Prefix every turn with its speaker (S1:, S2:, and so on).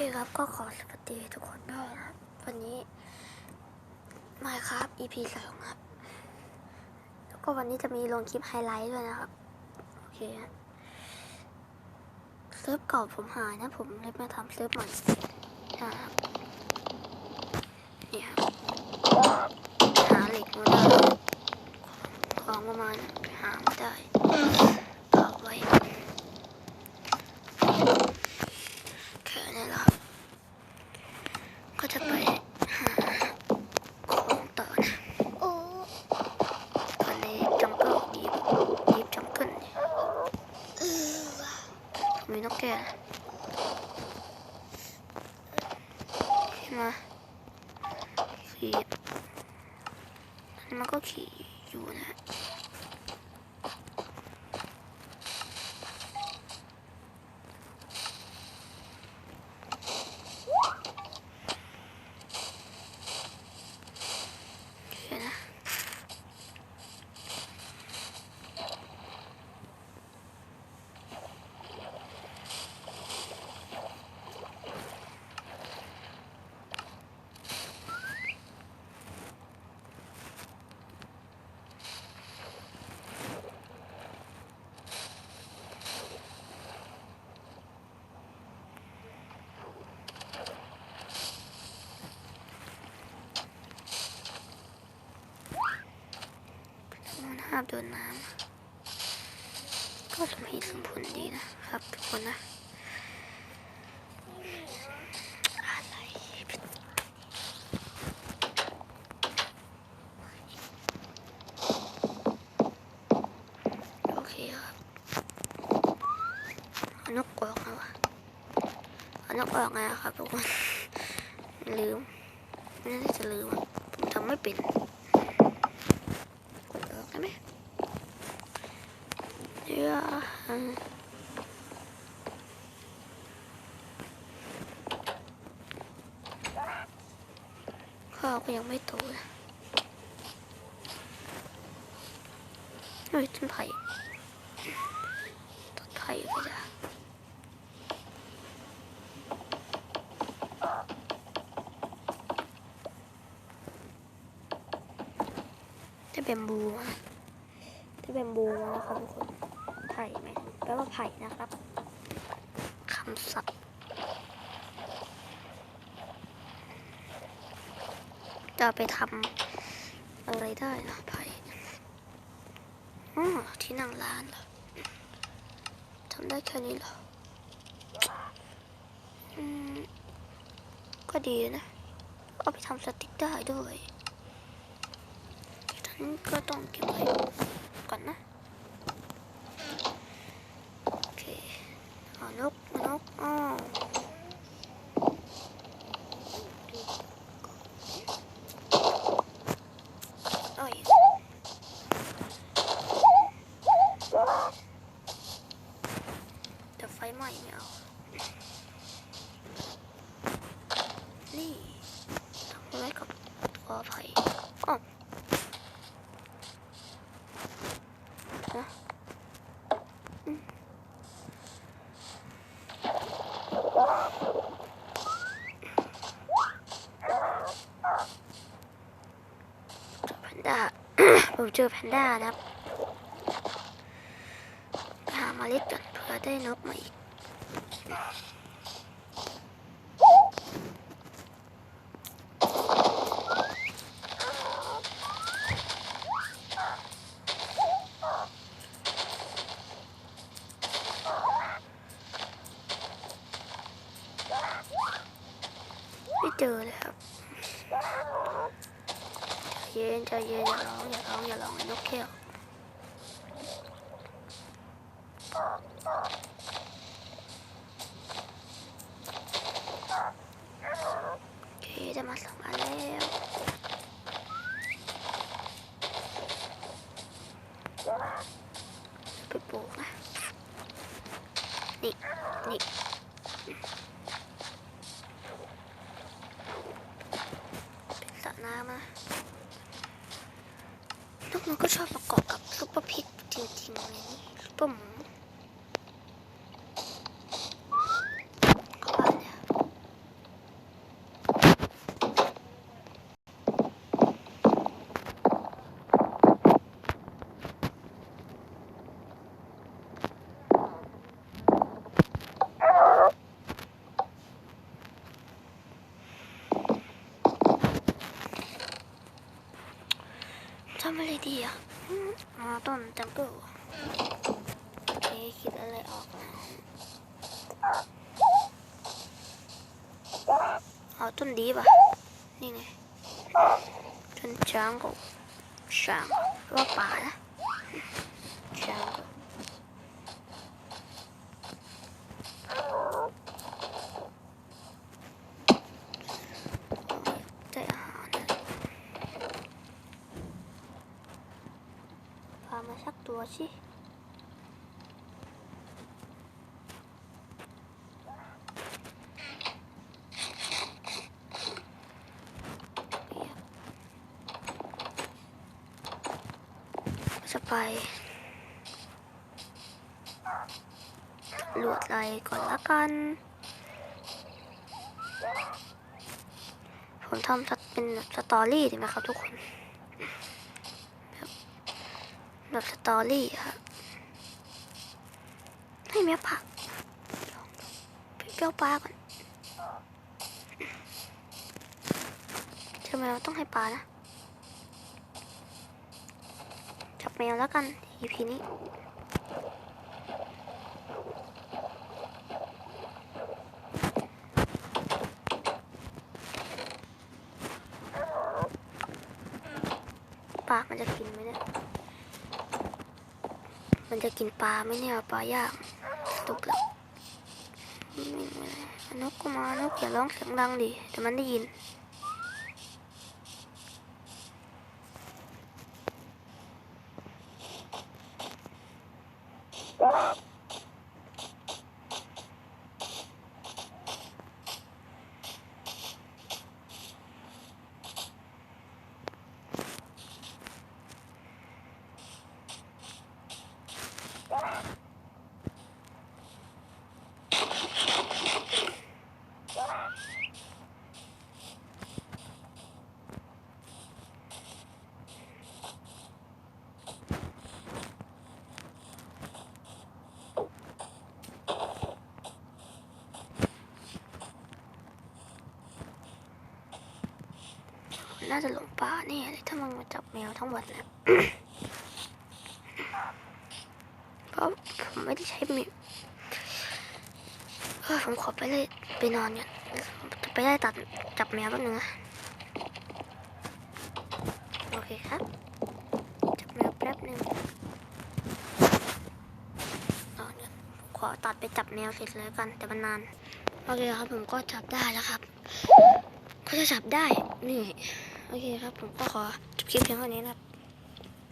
S1: คครับก็ขอสวัสดีทุกคนด้วยนะครับ วันนี้มาครับ EP สองครับ แล้วก็วันนี้จะมีลงคลิปไฮไลท์ด้วยนะครับ โอเคเซิร์ฟเก่าผมหายนะ ผมเลยมาทำเซิร์ฟใหม่นะครับเนี่ยหาเหล็กมาได้ของประมาณหาไม่ได้ต่อไว้แค่นี้แหละครับ ก็จะไปหาของต่อนะโอ้ตอนนี้จังเกิลดีบดีบจังเกิลเนี่ยเออว่ะมีนกแก่มาขี่มันก็ขี่อยู่นะามโดนน้ำก็สมเหตุสมผลดีนะครับทุกคนนะโอเคครับเอานกออกนะวะเอานกออกไงอะครับทุกคนลืมไม่น่าจะลืมผมทำไม่เป็น กดออกได้ไหมเดี๋ยวอ่าข้าวก็ ยังไม่โตนะเฮ้ยต้นไผ่ต้นไผ่ก็จะได้แบมบูมาได้แบมบูมาแล้วครับทุกคนไผ่ไหมแปลว่าไผ่นะครับคำศัพท์ จะไปทำอะไรได้นะไผ่อ๋อที่นั่งร้านเหรอทำได้แค่นี้เหรออืมก็ดีนะเอาไปทำสติ๊กได้ด้วยฉันก็ต้องเก็บไว้ก่อนนะ โอเคเอานกนกอ้อโอ้ยแต่ไฟไหม้ไม่เอา นี่ทำไว้กับกอไผ่อ้อนะอืมเจอแพนด้า ผมเจอแพนด้านะครับหามาเล็ดก่อนเพื่อได้นกมาอีกไม่เจอเลยครับ เย็นใจเย็นอย่าร้องอย่าร้องอย่าร้องไอ้นกแก้วโอเคจะมาสองอันแล้วไปปลูกนะนี่นี่สระน้ำนะ ลูกมันก็ชอบประกอบกับซุปเปอร์พิกจริงๆเลยนี่ซุปเปอร์หมูเข้าบ้านเนี่ยำอะไรดีอะอ๋อต้นจังเกิลโอเคคิดอะไรออกแล้วเอาต้นดีป่ะ นี่ไงต้นจังเกิลช้างว่าป่านะจังเกิลได้อาหารนะพามาสัก ตัวสิจะไปลวดไหลก่อนละกัน ผมทำสักเป็นสตอรี่ดีไหมครับทุกคน แบบสตอรี่ครับให้แม่ผักเปรี้ยวปลาก่อนเจอแมวต้องให้ปลานะจับแมวแล้วกัน EP นี้ปากมันจะกินไหมเนี่ย มันจะกินปลาไหมเนี่ยปลาย่างตกแล้วนกก็มานกอย่าร้องเสียงดังดิแต่มันได้ยิน น่าจะหลงป่าแน่เลยถ้ามันมาจับแมวทั้งวันแล้วเพราะผมไม่ได้ใช้แมวเออผมขอไปเลยไปนอนเนี่ยไปได้ตัดจับแมวแป๊บนึงนะโอเคครับ จับแมวแป๊บนึงเอาเนี่ยขอตัดไปจับแมวเสร็จเลยกันแต่มันนานโอเคครับผมก็จับได้แล้วครับ ก็จะจับได้ นี่ โอเคครับ ผมก็ขอจบคลิปเพียงเท่านี้นะครับ